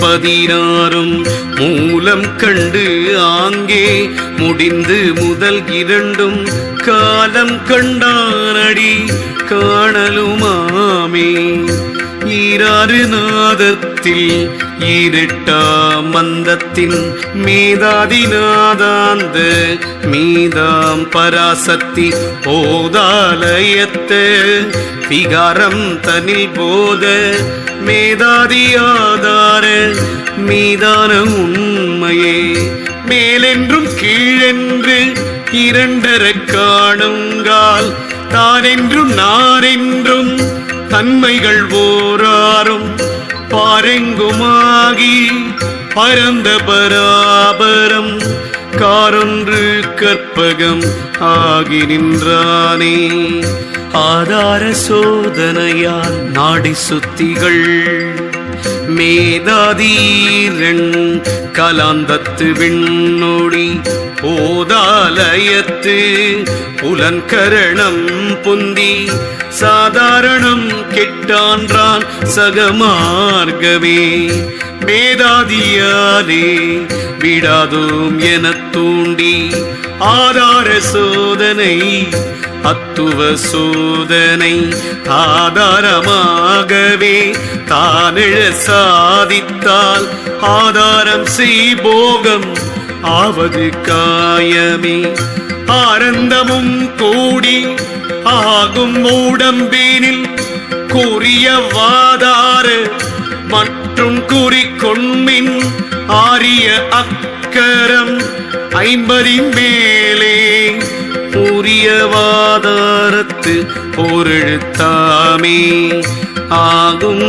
பதினாறும் மூலம் கண்டு ஆங்கே முடிந்து முதல் இரண்டும் காலம் கண்டானடி காணலுமாமே. ஈராறு நாதத்தில் ஈரிட்டாம் மந்தத்தின் மீதாதிநாதாந்த மீதாம் பராசக்தி போதாலயத்த விகாரம் தனில் போத மேதாதியாதார மீதான உண்மையே மேலென்றும் கீழென்று இரண்டர காணுங்கால் தானென்றும் நாரென்றும் தன்மைகள் ஓராறும் பாரெங்குமாகி பரந்த பராபரம் காரொன்று கற்பகம் ஆகி நின்றானே. ஆதார சோதனையால் நாடி சுத்திகள் மேதாதீரன் கலாந்தத்து விண்ணொடி போதாலயத்து புலன்கரணம் புந்தி சாதாரணம் கெட்டான்றான் சகமார்க்கமே வேதாதியாலே விடாதோம் எனத் தூண்டி ஆதார சோதனை அத்துவ சோதனை ஆதாரமாகவே தானிழ சாதித்தால் ஆதாரம் செய்போகம் போகம் ஆவது காயமே ஆனந்தமும் கூடி ஆகும் மூடம்பீனில் கூறிய வாதாறு மற்றும் குறிக்கொண்மின் ஆரிய அக்கரம் ஐம்பதின் மேலே கூறிய உரியவாதாரத்து பொருழுத்தாமே ஆகும்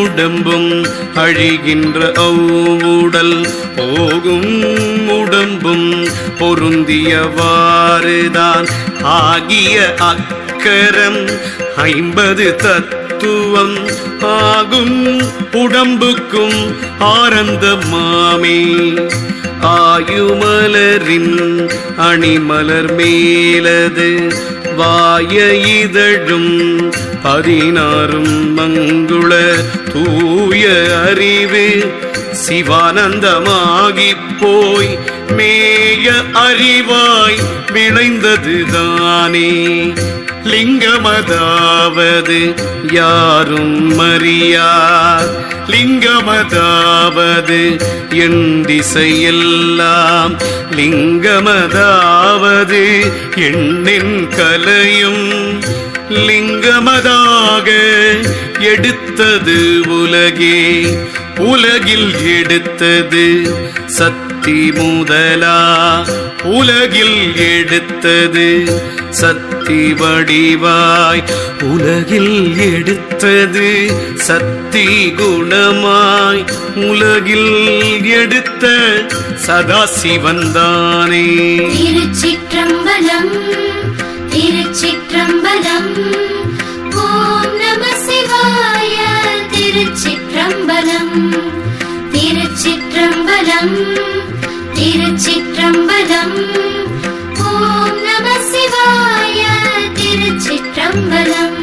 உடம்பும் அழிகின்ற அவ்வுடல் போகும் உடம்பும் பொருந்தியவாறுதான். ஆகிய அக்கரம் ஐம்பது தத்துவம் ஆகும் உடம்புக்கும் ஆரந்த மாமே. ஆயுமலரின் அணிமலர் மேலது வாய இதழும் பதினாறும் மங்குள தூய அறிவு சிவானந்தமாகி போய் மேய அறிவாய் விளைந்ததுதானே. லிங்கமதாவது யாரும் மறியார் லிங்கமதாவது என் திசையெல்லாம். லிங்கமதாவது எண்ணின் கலையும். லிங்கமதாக எடுத்தது உலகே. உலகில் எடுத்தது சத்தி முதலா. உலகில் எடுத்தது சக்தி வடிவாய் உலகில் எடுத்தது சக்தி குணமாய் உலகில் எடுத்த சதாசிவந்தானே திருச்சிற்றம்பலம் திருச்சிற்றம்பலம் ஓம் நம சிவாய திருச்சிற்றம்பலம் திருச்சிற்றம்பலம் திருச்சிற்றம்பலம். திருச்சிற்றம்பலம்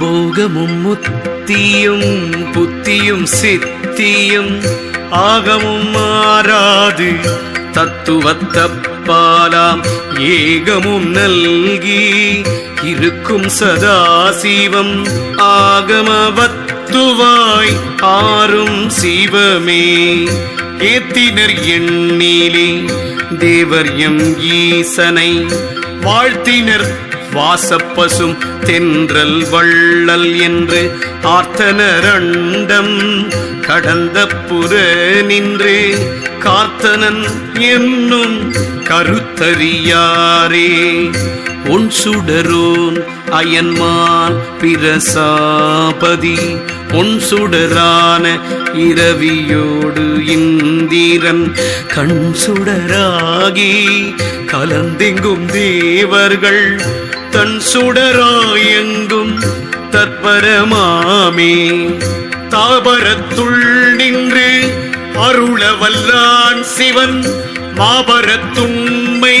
போகமும் முத்தியும் புத்தியும் சித்தியும் ஆகமும் மாறாது. தத்துவத்தப்பாலாம் ஏகமும் நல்கி இருக்கும் சதாசிவம் ஆகமவத்துவாய் ஆறும் சிவமே. ஏத்தினர் எண்ணிலே தேவர் எம் ஈசனை வாழ்த்தினர் வாசப்பசும் தென்றல் வள்ளல் என்று ஆர்த்தனரண்டம் கடந்த புற நின்று காத்தனன் என்னும் கருத்தறியாரே. உன் சுடரோன் அயன்மான் பிரசாபதி. உன் சுடரான இரவியோடு இந்திரன் கண் சுடராகி கலந்தெங்கும் தேவர்கள். தன் சுடராயெங்கும் தற்பரமாமே. தாபரத்துள் நின்று அருள வல்லான் சிவன் மாபரத்துண்மை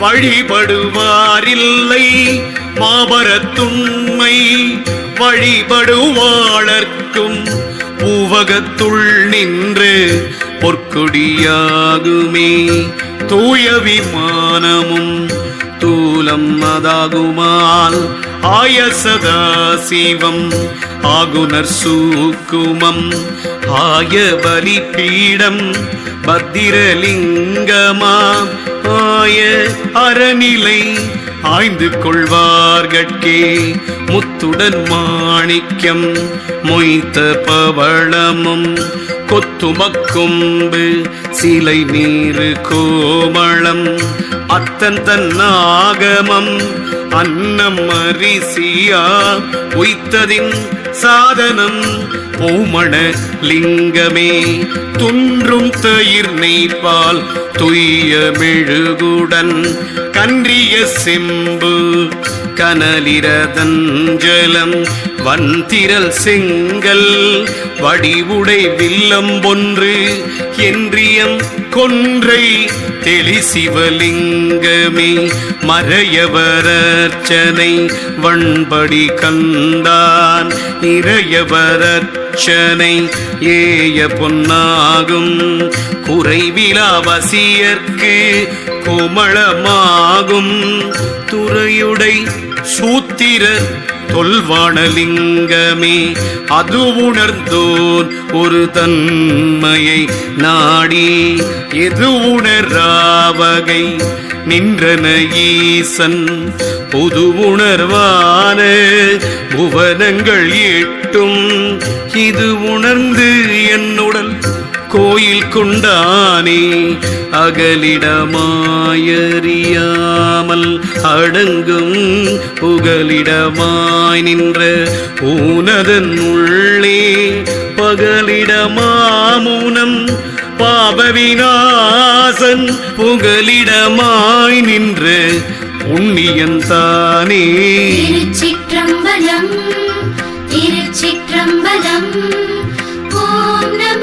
வழிபடுவாரில்லை. மாபரத்துண்மை வழிபடுவாளர்க்கும் பூவகத்துள் நின்று பொற்கொடியாகுமே. தூய விமானமும் தூலம் அதாகுமால் ஆயசதா சிவம் ஆகுனர் சூக்குமம் ஆய பலிபீடம் பத்திரலிங்கமா ஆய அறநிலை ஆய்ந்து கொள்வார்கட்கே முத்துடன் மாணிக்கம் மொய்த்த பவளமும் கொத்துமக்கும்பு சிலை நீரு கோமளம் அத்தன் தன் ஆகமம் அன்னம் அரிசியா? பொய்த்ததின் சாதனம் பூமண லிங்கமே. துன்றும் தயிர் நெய்ப்பால் துய்ய மெழுகுடன் கன்றிய செம்பு கனலிரதஞ்சலம் வன்திரல் செங்கல் வடிவுடை வில்லம் ஒன்று என்றியம் கொன்றை தெளி சிவலிங்கமே மறையவரச்சனை வண்படி கண்டான் நிறையவரர்ச்சனை ஏய பொன்னாகும் குறைவிலாவசியர்க்கு கோமளமாகும் துறையுடை சூத்திரர் தொல்வானலிங்கமே அது உணர்ந்தோன் ஒரு தன்மையை நாடி எது உணராவகை நின்றன ஈசன். பொது உணர்வான புவனங்கள் எட்டும் இது உணர்ந்து என்னுடன் கோயில் கொண்டானே அகலிடமாயறியாமல் அடங்கும் புகலிடமாய் நின்ற ஊனதன் உள்ளே பகலிடமாமூனம் பாபவிநாசன் புகலிடமாய் நின்ற புண்ணியன் தானே. திருச்சிற்றம்பலம் திருச்சிற்றம்பலம் ஓம் நம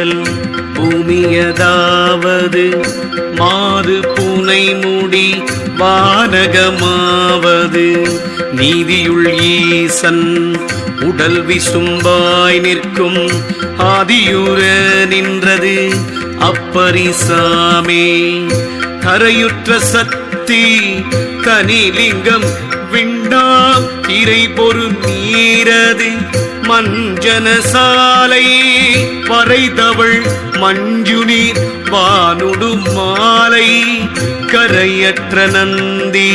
பூனை மாறு பூமியதாவது பூனை முடி வானகமாவது. நீதியுள் ஈசன் உடல் விசும்பாய் நிற்கும் ஆதியுற நின்றது அப்பரிசாமே. கரையுற்ற சக்தி தனிலிங்கம் விண்டா இறை பொரு நீரது மஞ்சன சாலை. வரைதவள் மஞ்சுநீர் வானுடு மாலை கரையற்ற நந்தி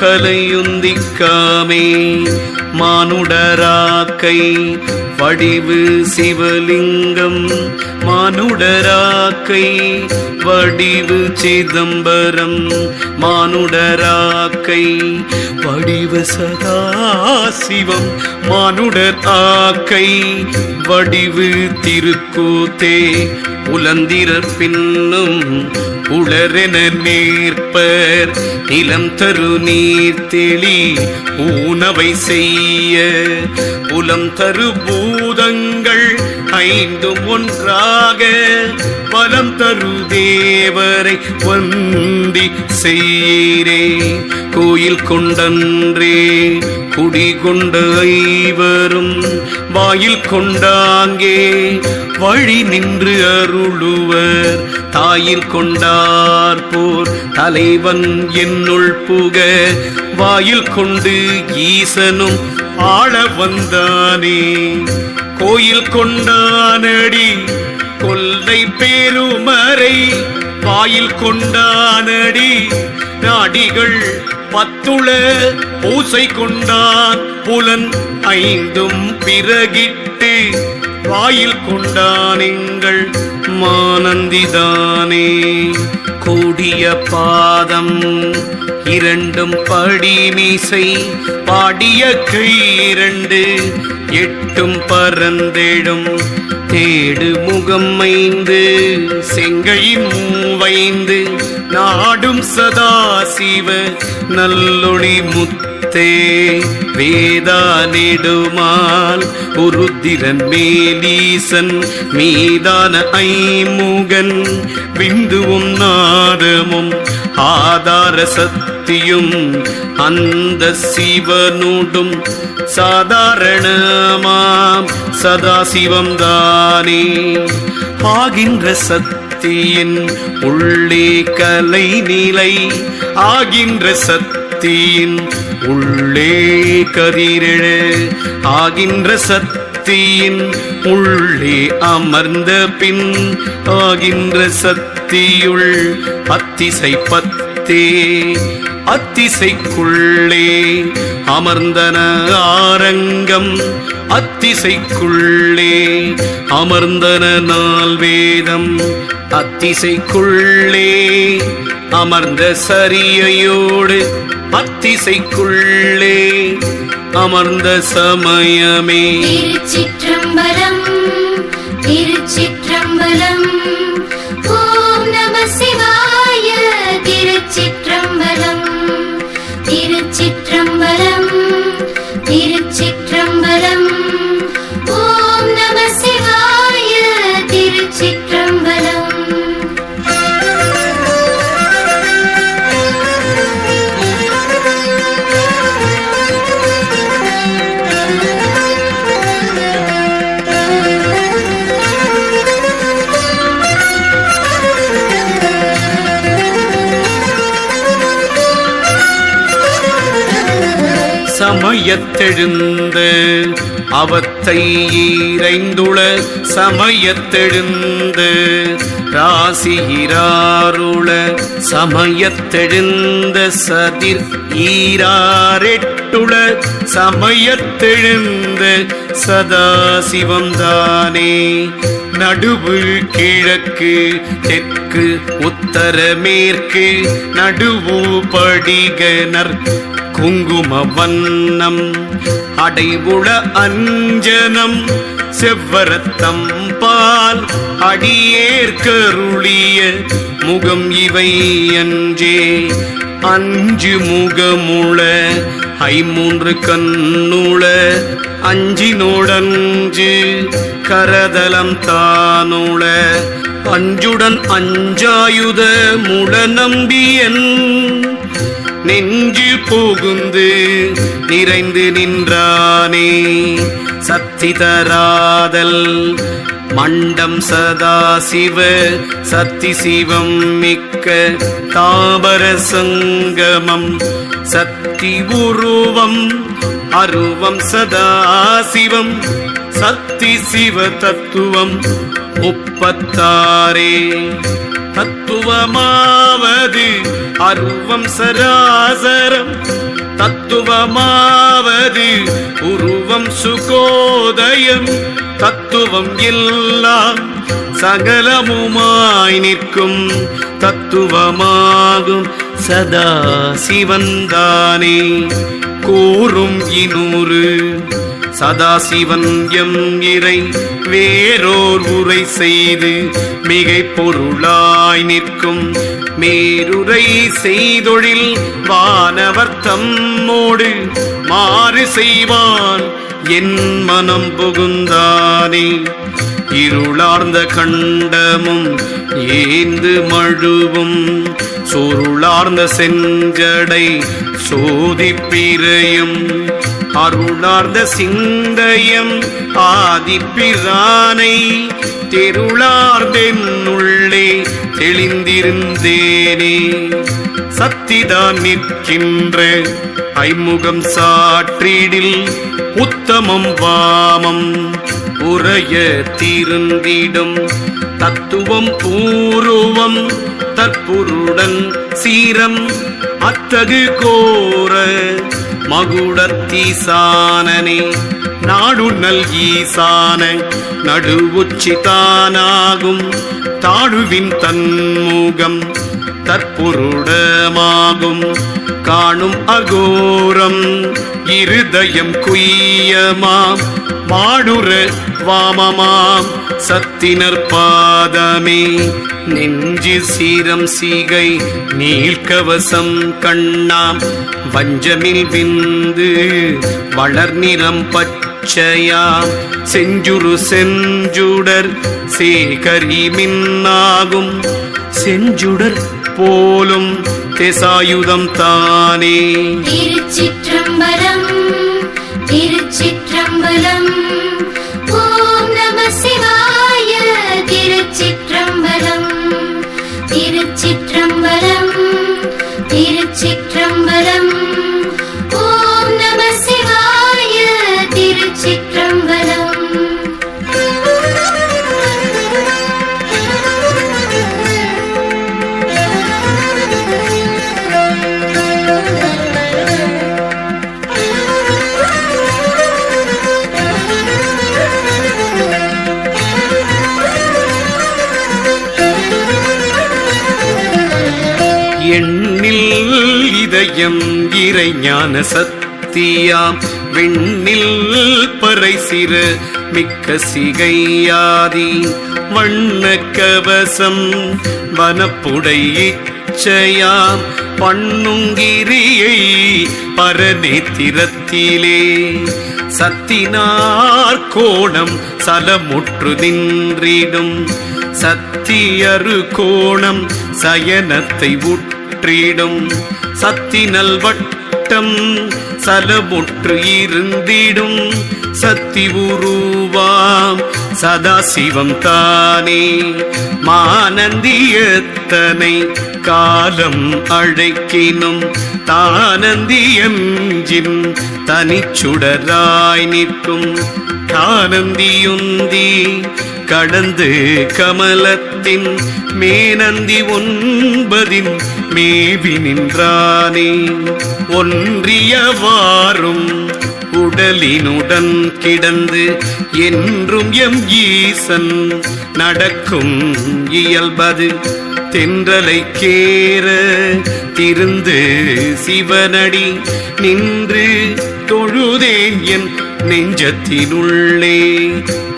கலையுந்திக்காமே மானுடராக்கை வடிவு சிவலிங்கம் மானுடராக்கை வடிவு சிதம்பரம் மானுடராக்கை வடிவு சதாசிவம் மானுடர் ஆக்கை வடிவு திருக்கூத்தே. புலந்திரர் பின்னும் உளரென நேர்ப்பர் நிலம் தரு நீர் தெளி ஊனவை செய்ய. புலம் தரு பூதங்கள் ஐந்தும் ஒன்றாக. பலம் தரு தேவரை வந்தி செய்யீரே. கோயில் கொண்டன்றே குடி கொண்ட ஐவரும் வாயில் கொண்டாங்கே. வழி நின்று அருளுவர். தாயில் கொண்டார் போர். தலைவன் என்னுள் புக வாயில் கொண்டு ஈசனும் ஆள வந்தானே. கோயில் கொண்டானடி. கொல்லை பேருமறை. வாயில் கொண்டானடி. நாடிகள் பத்துள பூசை கொண்டான் புலன் ஐந்தும் பிறகிட்டு வாயில் கொண்டான் எங்கள் மானந்திதானே. கூடிய பாதம் இரண்டும் படிமீசை பாடிய கை இரண்டு எட்டும் பரந்தேடும். தேடு முகம் ஐந்து செங்கை மூவைந்து நாடும் சதாசிவ நல்லொளி முத்தே. வேதா நெடுமால் உருத்திரன் மேலீசன் மீதான ஐமுகன். விந்துவும் நாதமும் ஆதார சக்தியும் அந்த சிவனுடும். சாதாரணமாம் சதாசிவம் தானே ஆகின்ற சக்தியின் உள்ளே கலை நிலை ஆகின்ற சக்தியின் உள்ளே கதிரெழு ஆகின்ற சக்தியின் உள்ளே அமர்ந்த பின் ஆகின்ற சக்தியுள் அத்திசை பத்தே அத்திசைக்குள்ளே அமர்ந்தன ஆரங்கம் அத்திசைக்குள்ளே அமர்ந்தன நால் வேதம் அத்திசைக்குள்ளே அமர்ந்த சரியையோடு அத்திசைக்குள்ளே அமர்ந்த சமயமே. திருச்சிற்றம்பலம் திருச்சி சமயத்தெழுந்த அவத்தை ஈரைந்துள சமயத்தெழுந்து ராசியிராருள சமயத்தெழுந்த சதிர் ஈராரெட்டுள சமயத்தெழுந்த சதாசிவந்தானே நடுவு கிழக்கு தெற்கு உத்தர மேற்கு நடுவு படிகனர் குங்கும வண்ணம் அடைவுள அஞ்சனம் செவ்வரத்தம் பால் அடியேற்கருளிய முகம் இவை அஞ்சே அஞ்சு முகமுள ஐமூன்று கண்ணுள அஞ்சினோடஞ்சு கரதலம் தானுள. அஞ்சுடன் அஞ்சாயுத முட நம்பியன் நெஞ்சு புகுந்து நிறைந்து நின்றானே. சக்தி தராதல் மண்டம் சதாசிவ சக்தி சிவம் மிக்க தாபர சங்கமம். சக்தி உருவம் அருவம் சதா சிவம் சக்தி சிவ தத்துவம். ஒப்பத்தாரே தத்துவமாவது அருவம் சராசரம். தத்துவமாவது உருவம் சுகோதயம். தத்துவம் எல்லாம் சகலமுமாய் நிற்கும். தத்துவமாகும் சதா சிவந்தானே கூறும் இனூறு சதாசிவன் எம் இறை வேறோர் உரை செய்து மிகை பொருளாய் நிற்கும். மேருரை செய்தொழில் வானவர் தம்மோடு மாறு செய்வான். என் மனம் புகுந்தானே இருளார்ந்த கண்டமும் ஏந்து மழுவும். சுருளார்ந்த செஞ்சடை சோதிப்பிரையும் அருளார்ந்த சிந்தையம் ஆதிப்பிரானை தெருளார்ந்தென்னுள்ளே தெளிந்திருந்தேனே. சத்திதான் நிற்கின்ற ஐமுகம் சாற்றிடில் உத்தமம் வாமம் உரைய திருந்திடும் தத்துவம் பூர்வம் தற்பொருடன் சீரம் அத்தகு கோர மகுடத்தீசானனே நாடுநல் ஈசான நடுவுச்சி தானாகும் தாழுவின் தன்முகம். தற்பொருடமாகும். காணும் அகோரம் இருதயம் குய்யமாம். மாடுற வாமமாம். சத்தினர் பாதமே நெஞ்சு சீரம் சீகை நீள்கவசம் கண்ணாம். வஞ்சமில் விந்து வளர் நிறம் பச்சையாம். செஞ்சுரு செஞ்சுடர் சேகரி மின்னாகும். செஞ்சுடர் போலும் தெசாயுதம் தானே. திருச்சிற்றம்பலம் சமயம் இறை ஞான சத்தியாம். விண்ணில் பறை சிறு மிக்க சிகையாதி. வண்ண கவசம் வனப்புடை இச்சையாம். பண்ணுங்கிரியை பரநேத்திரத்திலே சத்தினார் கோணம் சலமுற்று நின்றிடும். சத்தியரு கோணம் சயனத்தை உட் உற்றிடும் சத்தினல் வட்டம் சலமுற்று இருந்திடும். சத்தி உருவாம் சதாசிவம் தானே மானந்தியத்தனை காலம் அழைக்கினும் தானந்தியஞ்சின் தனிச்சுடராய் நிற்கும். தானந்தியுந்தி கடந்து கமலத்தின் மேனந்தி ஒன்பதின் மேவி நின்றானே. ஒன்றியவாறும் உடலினுடன் கிடந்து என்றும் எம் ஈசன் நடக்கும் இயல்பது தென்றலை கேற திருந்து சிவனடி நின்று தொழுதேன் என் நெஞ்சத்தினுள்ளே.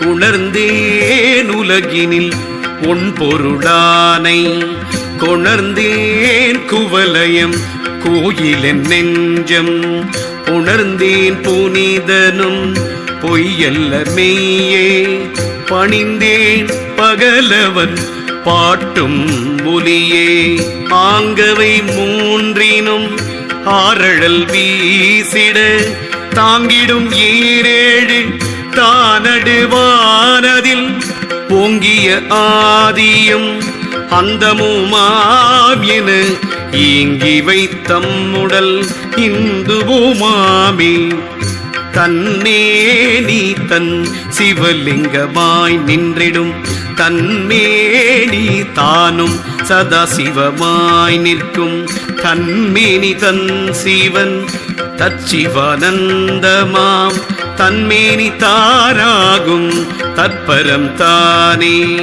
உணர்ந்தேன் உலகினில் உன் பொருளானை. கொணர்ந்தேன் குவலயம் கோயிலென் நெஞ்சம். உணர்ந்தேன் புனிதனும் பொய்யல்ல மெய்யே. பணிந்தேன் பகலவன் பாட்டும் ஒலியே. ஆங்கவை மூன்றினும் ஆரழல் வீசிட தாங்கிடும் ஈரேழு தானடுவானதில் பொங்கிய ஆதியும் அந்தமுமாம் என ஈங்கி வைத்தம்முடல் இந்துவுமாமே தன்னே நீ தன் சிவலிங்கமாய் நின்றிடும். தன்மே நீ தானும் சதாசிவமாய் நிற்கும். தன்மேனி தன் சிவன் தச்சிவானந்தமாம். தன்மேனி தாராகும் தற்பரம் தானே.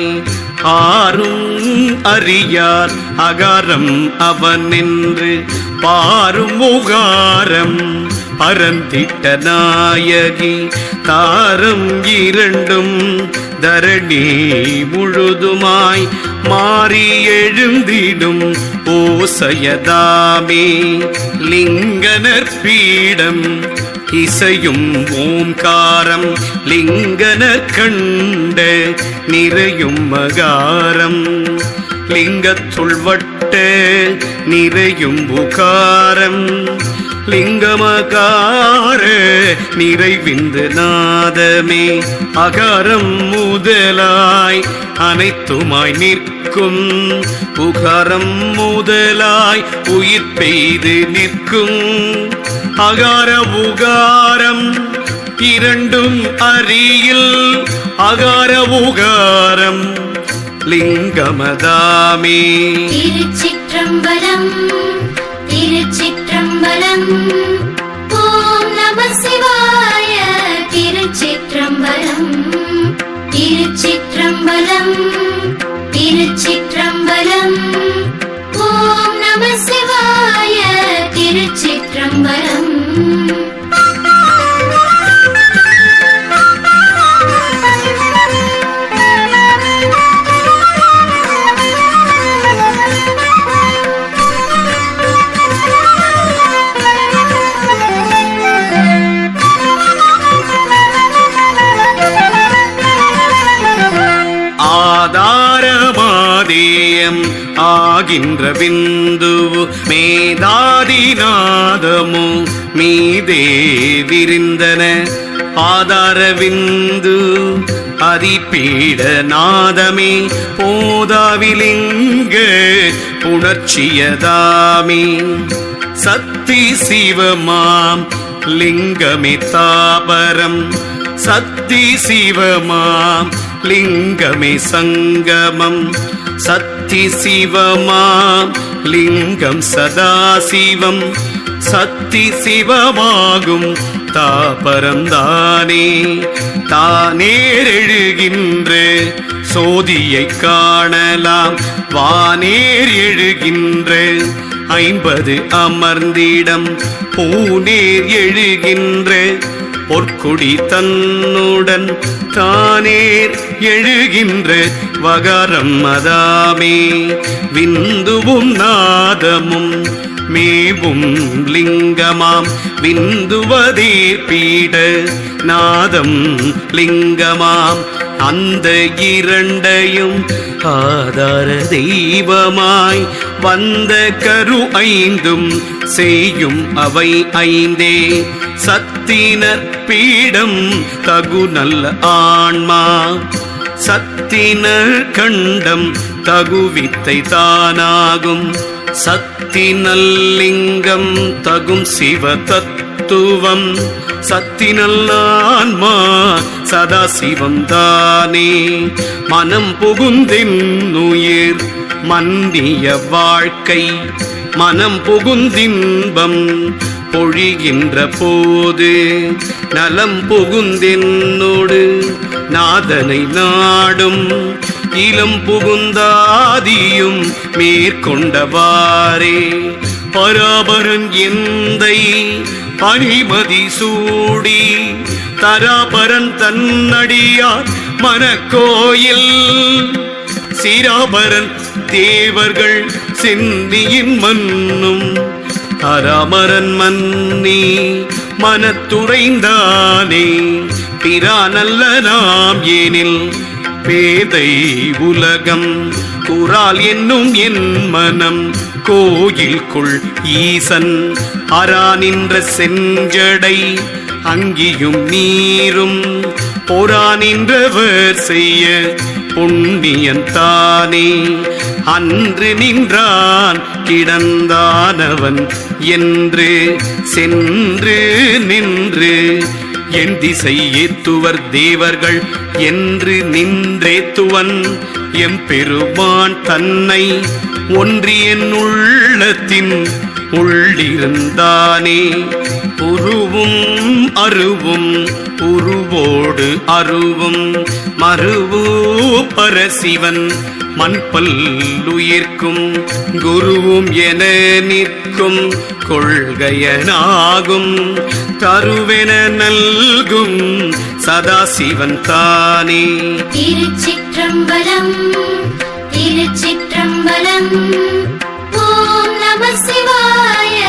ஆறும் அறியார் அகாரம் அவன் என்று பாரும் உகாரம். பரந்திட்ட நாயகி தாரம் இரண்டும் தரணி முழுதுமாய் மாறி எழுந்திடும் ஓசையதாமே. லிங்கனர் பீடம் இசையும் ஓம்காரம் லிங்கனர் கண்ட நிறையும் மகாரம். லிங்கச் சொல்வட்டு நிறையும் புகாரம். லிங்கமகார நிறைவிந்து நாதமே. அகாரம் முதலாய் அனைத்துமாய் நிற்கும். புகாரம் முதலாய் உயிர் பெய்து நிற்கும். அகார உகாரம் இரண்டும் அறியில் அகார உகாரம் லிங்கமதாமே திருச்சிற்றம்பலம் திருச்சிற்றம்பலம் ஓம் நம சிவாய திருச்சிற்றம்பலம் திருச்சிற்றம்பலம் திருச்சிற்றம்பலம் ஆகின்ற பிந்துவு மேதாதிநாதமு மீதே விரிந்தன. ஆதார விந்து அதிபீட நாதமே போதாவிலிங்க புணர்ச்சியதாமே சத்தி சிவமாம் லிங்கமே தாபரம் சத்தி சிவமாம் லிங்கமே சங்கமம். சக்தி சிவமாம் லிங்கம் சதாசிவம் சக்தி சிவமாகும் தாபரம்தானே தானேரெழுகின்ற சோதியை காணலாம். வானேர் எழுகின்ற ஐம்பது அமர்ந்திடம் பூநேர் எழுகின்ற பொற்குடி தன்னுடன் தானேர் எழுகின்ற வகாரம் அதாமே. விந்துவும் நாதமும் மேவும் லிங்கமாம். விந்துவதே பீட நாதம் லிங்கமாம். அந்த இரண்டையும் ஆதார தெய்வமாய் வந்த கரு ஐந்தும் செய்யும் அவை ஐந்தே. சத்தினர் பீடம் தகு நல்ல ஆன்மா. சத்தின கண்டம் தகுவித்தை தானாகும். சத்தி நல்லிங்கம் தகும் சிவ தத்துவம். சத்தி நல்லான்மா சதா சிவம் தானே. மனம் புகுந்தின்னுயிர் மன்னிய வாழ்க்கை. மனம் புகுந்தின்பம் பொழிகின்ற போது நலம் புகுந்தென்னோடு நாதனை நாடும். இளம் புகுந்தாதியும் மேற்கொண்டவாறே. பராபரன் எந்தை பனிமதி சூடி தராபரன் தன்னடியார் மனக்கோயில் சீராபரன் தேவர்கள் சென்னியின் மன்னும் அராமரன் மன்னி மனத்துறைந்தானே. பிரானல்ல நாம் ஏனில் பேதை உலகம். குரால் என்னும் என் மனம் கோயில்குள் ஈசன். அரா நின்ற செஞ்சடை அங்கியும் நீரும். பொறா நின்றவர் செய்ய புண்ணியன் தானே அன்று நின்றான் கிடந்தானவன் என்று சென்று நின்று என் திசை ஏத்துவர் தேவர்கள் என்று நின்றேத்துவன் எம் பெருமான் தன்னை ஒன்றி என் உள்ளத்தின் உள்ளிருந்தானே. உருவும் அருவும் உருவோடு அருவும். மருவு பரசிவன் மண்பல்லுயிர்க்கும் குருவும் என நிற்கும் கொள்கையனாகும். தருவென நல்கும் சதாசிவன் தானே. திருச்சிற்றம்பலம் திருச்சிற்றம்பலம் ஓம் நம சிவாய.